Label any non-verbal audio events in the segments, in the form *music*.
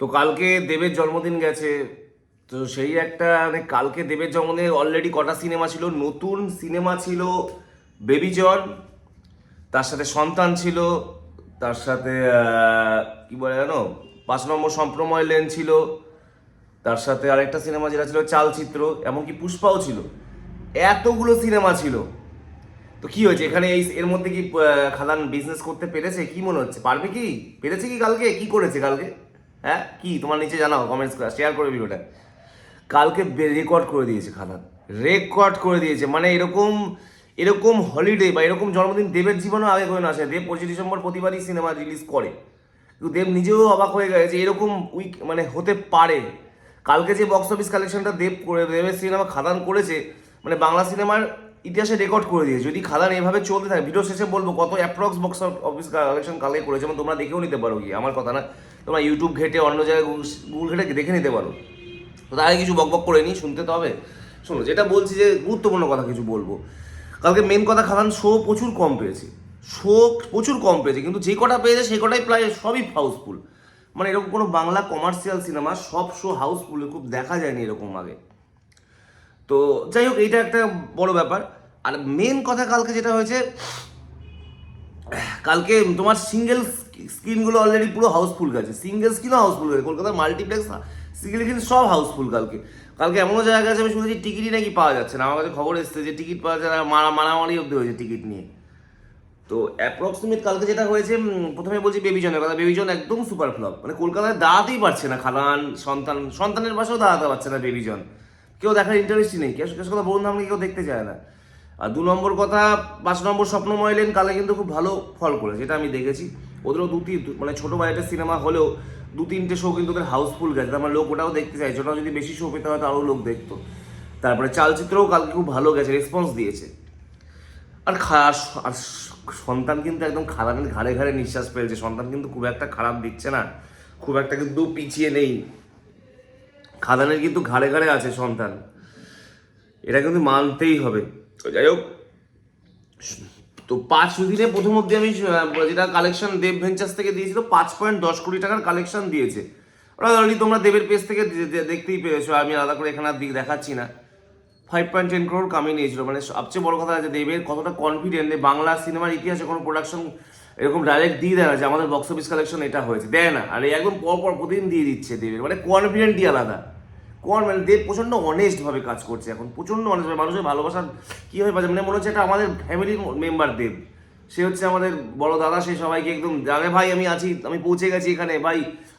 তো কালকে দেবের জন্মদিন গেছে। তো সেই একটা মানে কালকে দেবের জন্মদিনে অলরেডি কটা সিনেমা ছিল? নতুন সিনেমা ছিল বেবি জন তার সাথে সন্তান ছিল, তার সাথে কি বলে জানো? পাঁচ নম্বর সম্প্রময় লেন ছিল, তার সাথে আরেকটা সিনেমা যেটা ছিল চালচিত্র, এমনকি পুষ্পাও ছিল। এতগুলো সিনেমা ছিল। তো কি হয়েছে? এখানে এই, এর মধ্যে কি খাদান বিজনেস করতে পেরেছে? কি মনে হচ্ছে? পারবে কি? পেরেছে কি কালকে? কি করেছে কালকে? হ্যাঁ? কি? তোমার নিচে জানাও কমেন্টস করে শেয়ার করে ভিডিওটা। কালকে রেকর্ড করে দিয়েছে খাদান। রেকর্ড করে দিয়েছে। মানে এরকম এরকম হলিডে বা এরকম জন্মদিন দেবের জীবনেও আগে করে না আসে। দেব পঁচিশ ডিসেম্বর প্রতিবারই সিনেমা রিলিজ করে। কিন্তু দেব নিজেও অবাক হয়ে গেছে যে এরকম উইক মানে হতে পারে। কালকে যে বক্স অফিস কালেকশনটা দেব করে, দেবের সিনেমা খাদান করেছে মানে বাংলা সিনেমার ইতিহাসে রেকর্ড করে দিয়েছে। যদি খাদান এভাবে চলতে থাকে ভিডিও শেষে বলব কত অ্যাপ্রক্স বক্স অফিস কালেকশন কালকে করেছে, এবং তোমরা দেখেও নিতে পারো কি আমার কথা না। তোমরা ইউটিউব ঘেটে, অন্য জায়গায় গুগল ঘেটে দেখে নিতে পারো। তো তার কিছু বকবক করে নি, শুনতে তো হবে। শোনো, যেটা বলছি যে গুরুত্বপূর্ণ কথা কিছু বলব। কালকে মেন কথা খাদান শো প্রচুর কম পেয়েছে। শো প্রচুর কম পেয়েছে, কিন্তু যে কটা পেয়েছে সেই কটাই প্রায় সবই হাউসফুল মানে এরকম কোনো বাংলা কমার্শিয়াল সিনেমা সব শো হাউসফুল খুব দেখা যায়নি এরকম আগে। তো যাই হোক এইটা একটা বড় ব্যাপার। আর মেন কথা কালকে যেটা হয়েছে, কালকে তোমার সিঙ্গেল স্ক্রিনগুলো অলরেডি পুরো হাউসফুল গেছে। সিঙ্গেল স্ক্রিনও হাউসফুল গেছে কলকাতার মাল্টিপ্লেক্স সিঙ্গেল স্ক্রিন সব হাউসফুল কালকে। কালকে এমনও জায়গা আছে, আমি শুনেছি টিকিটই নাকি পাওয়া যাচ্ছে না। আমার কাছে খবর এসছে যে টিকিট পাওয়া যায় না, মারা মারামারি অব্দি হয়েছে টিকিট নিয়ে। তো অ্যাপ্রক্সিমেট কালকে যেটা হয়েছে প্রথমে বলছি বেবিজনের কথা বেবিজন একদম সুপার ফ্লপ মানে কলকাতায় দাঁড়াতেই পারছে না, খালান, সন্তান, সন্তানের পাশেও দাঁড়াতে পারছে না বেবিজন কেউ দেখার ইন্টারেস্টই নেই। কেউ কেউ কথা বলুন আমাকে, কেউ দেখতে চায় না। আর দু নম্বর কথা, পাঁচ নম্বর স্বপ্নময় লেন কালে কিন্তু খুব ভালো ফল করেছে যেটা আমি দেখেছি। ওদেরও দু তিন মানে ছোটো বাজেটের সিনেমা হলেও দু তিনটে শো কিন্তু ওদের হাউসফুল গেছে। আমার লোক ওটাও দেখতে চাইছে। ওটাও যদি বেশি শো পেতে হয় আরও লোক দেখতো। তারপরে চালচিত্রও কালকে খুব ভালো গেছে রেসপন্স দিয়েছে। আর আর সন্তান কিন্তু একদম খারাপের ঘাড়ে ঘাড়ে নিঃশ্বাস ফেলছে। সন্তান কিন্তু খুব একটা খারাপ দিচ্ছে না। খুব একটা কিন্তু পিছিয়ে নেই। খাদানের কিন্তু ঘাড়ে ঘাড়ে আছে সন্তান। এটা কিন্তু মানতেই হবে। তো যাই হোক, তো পাঁচ দিনে প্রথম অব্দি আমি যেটা কালেকশন দেব ভেঞ্চার্স থেকে দিয়েছিল, পাঁচ পয়েন্ট দশ কোটি টাকার কালেকশন দিয়েছে। ওরা অলরেডি তোমরা দেবের পেজ থেকে দেখতেই পেয়েছ, আমি আলাদা করে এখানে দিক দেখাচ্ছি না। ফাইভ পয়েন্ট টেন ক্রোর কামিয়ে নিয়েছিল। মানে সবচেয়ে বড় কথা আছে, দেবের কতটা কনফিডেন্ট বাংলা সিনেমার ইতিহাসে কোনো প্রোডাকশন এরকম ডাইরেক্ট দিয়ে দেয় না, যে আমাদের বক্স অফিস কালেকশন এটা হয়েছে। দেয় না, আর একদম পর পর প্রতিদিন দিয়ে দিচ্ছে দেবের। মানে কনফিডেন্টই আলাদা। কোন মানে দেব প্রচণ্ড অনেস্ট ভাবে কাজ করছে এখন, প্রচণ্ড অনেস্ট মানুষের ভালোবাসা কীভাবে পাচ্ছে মানে মনে হচ্ছে এটা আমাদের ফ্যামিলির মেম্বার দেব। সে হচ্ছে আমাদের বড় দাদা, সে সবাইকে একদম জানে, ভাই, আমি আছি, আমি পৌঁছে গেছি এখানে, ভাই,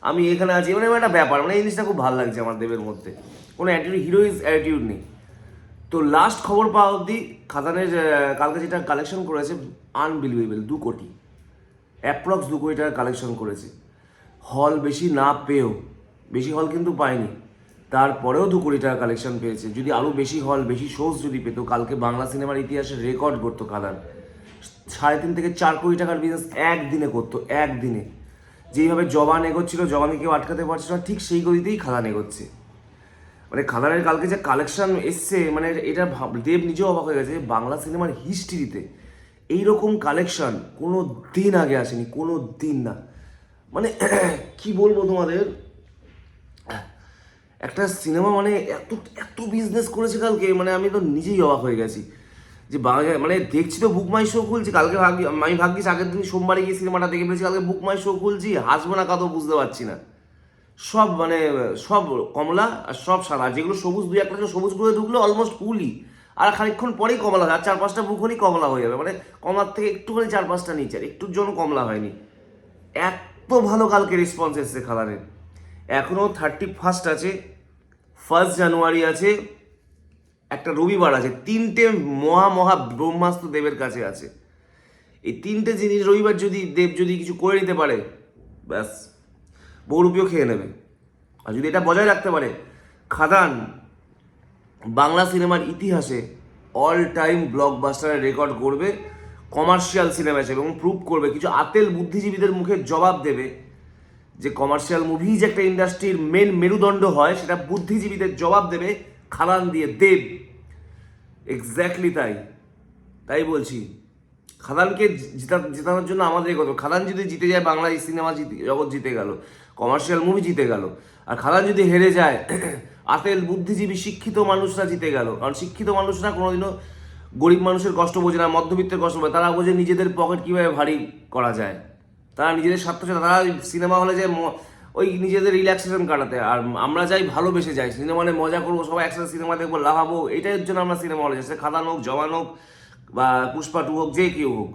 আমি এখানে আছি। মানে একটা ব্যাপার মানে এই জিনিসটা খুব ভালো লাগছে আমার দেবের মধ্যে। কোনো অ্যাটিটিউড হিরোইজ অ্যাটিটিউড নেই। তো লাস্ট খবর পাওয়া অবধি খাদানের কালকে যেটা কালেকশন করেছে আনবিলিভেবল দু কোটি। অ্যাপ্রক্স দু কোটি টাকা কালেকশন করেছে। হল বেশি না পেয়েও, বেশি হল কিন্তু পায়নি। তারপরেও দু কোটি টাকা কালেকশন পেয়েছে। যদি আরও বেশি হল বেশি শোজ যদি পেতো, কালকে বাংলা সিনেমার ইতিহাসে রেকর্ড করতো খাদান সাড়ে তিন থেকে চার কোটি টাকার বিজনেস একদিনে করতো, একদিনে। যেইভাবে জবান এগোচ্ছিল, জবানকে কেউ আটকাতে পারছিল না, ঠিক সেই গতিতেই খাদান এগোচ্ছে। মানে খাদানের কালকে যে কালেকশন এসছে মানে এটা ভাব- দেব নিজেও অবাক হয়ে গেছে বাংলা সিনেমার হিস্ট্রিতে এইরকম কালেকশন কোনো দিন আগে আসেনি কোনো দিন না। মানে *clears throat* কি বলব তোমাদের? একটা সিনেমা মানে এত এত বিজনেস করেছে কালকে মানে আমি তো নিজেই অবাক হয়ে গেছি। যে মানে দেখছি তো বুক মাই শো খুলছি, কালকে ভাবি, আমি ভাবছিস আগের দিন সোমবারে গিয়ে সিনেমাটা দেখে ফেলেছি, কালকে বুক মাই শো খুলছি, হাসবো না কাদো বুঝতে পারছি না। সব মানে সব কমলা আর সব সাদা যেগুলো সবুজ, দুই একটা সবুজ করে ঢুকলো অলমোস্ট ফুলই। আর খানিকক্ষণ পরেই কমলা, আর চার পাঁচটা বুক হলেই কমলা হয়ে যাবে। মানে কমলার থেকে একটুখানি চার পাঁচটা নিচে একটুর জন্য কমলা হয়নি। এত ভালো কালকে রেসপন্স এসছে খালানের এখনও থার্টি ফার্স্ট আছে ফার্স্ট জানুয়ারি আছে, একটা রবিবার আছে, তিনটে মহা মহা ব্রহ্মাস্ত্র দেবের কাছে আছে। এই তিনটে জিনিস রবিবার যদি দেব যদি কিছু করে নিতে পারে, ব্যাস, বহুরূপীও খেয়ে নেবে। আর যদি এটা বজায় রাখতে পারে, খাদান, বাংলা সিনেমার ইতিহাসে অল টাইম ব্লকবাস্টারের রেকর্ড করবে কমার্শিয়াল সিনেমা হিসেবে এবং প্রুভ করবে, কিছু আতেল বুদ্ধিজীবীদের মুখে জবাব দেবে যে কমার্শিয়াল মুভি যে একটা ইন্ডাস্ট্রির মেন মেরুদণ্ড হয়, সেটা বুদ্ধিজীবীদের জবাব দেবে খাদান দিয়ে দেব। এক্স্যাক্টলি তাই। তাই বলছি। খাদানকে জিতা জেতানোর জন্য আমাদের কত খাদান যদি জিতে যায়, বাংলা সিনেমা জিতে জগৎ জিতে গেল কমার্শিয়াল মুভি জিতে গেল। আর খাদান যদি হেরে যায়, *clears throat* আতেল বুদ্ধিজীবী শিক্ষিত মানুষরা জিতে গেল। কারণ শিক্ষিত মানুষরা কোনোদিনও গরিব মানুষের কষ্ট বোঝে না, মধ্যবিত্তের কষ্ট বোঝে তারা বোঝে নিজেদের পকেট কীভাবে ভারী করা যায়। তারা নিজেদের স্বার্থ তারা সিনেমা হলে যে ওই নিজেদের রিল্যাক্সেশন কাটাতে। আর আমরা যাই ভালোবেসে যাই সিনেমা হলে মজা করব সবাই একসাথে সিনেমা দেখব লাভাবো এটার জন্য আমরা সিনেমা হলে যাই। সে খাদান হোক জওয়ান হোক বা পুষ্পা টু হোক যে কেউ হোক।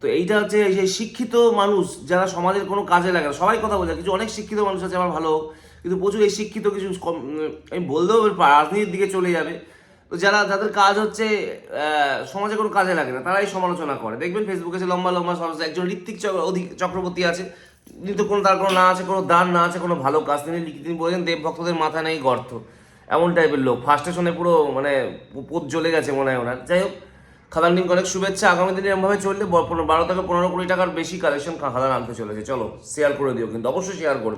তো এইটা হচ্ছে যে শিক্ষিত মানুষ যারা সমাজের কোনো কাজে লাগে সবাই কথা বলে কিছু অনেক শিক্ষিত মানুষ আছে আমার ভালো কিন্তু প্রচুর এই শিক্ষিত কিছু কম- আমি বললেও পারি, রাজনীতির দিকে চলে যাবে। তো যারা, যাদের কাজ হচ্ছে সমাজে কোনো কাজে লাগে না, তারাই সমালোচনা করে। দেখবেন ফেসবুকে যে লম্বা লম্বা সমালোচনা একজন ঋত্বিক অধিক চক্রবর্তী আছে কিন্তু কোনো, তার কোনো না আছে, কোনো দান না আছে, কোনো ভালো কাজ তিনি তিনি বলেছেন, দেব ভক্তদের মাথা নেই গর্ত। এমন টাইপের লোক। ফার্স্টে শুনে পুরো মানে পোত জ্বলে গেছে মনে হয় ওনার। যাই হোক, খাদান টিমকে অনেক শুভেচ্ছা। আগামী দিনে এরমভাবে চললে বারো থেকে পনেরো কোটি টাকার বেশি কালেকশন খাদান আনতে চলেছে। চলো শেয়ার করে দিও কিন্তু, অবশ্যই শেয়ার করবে।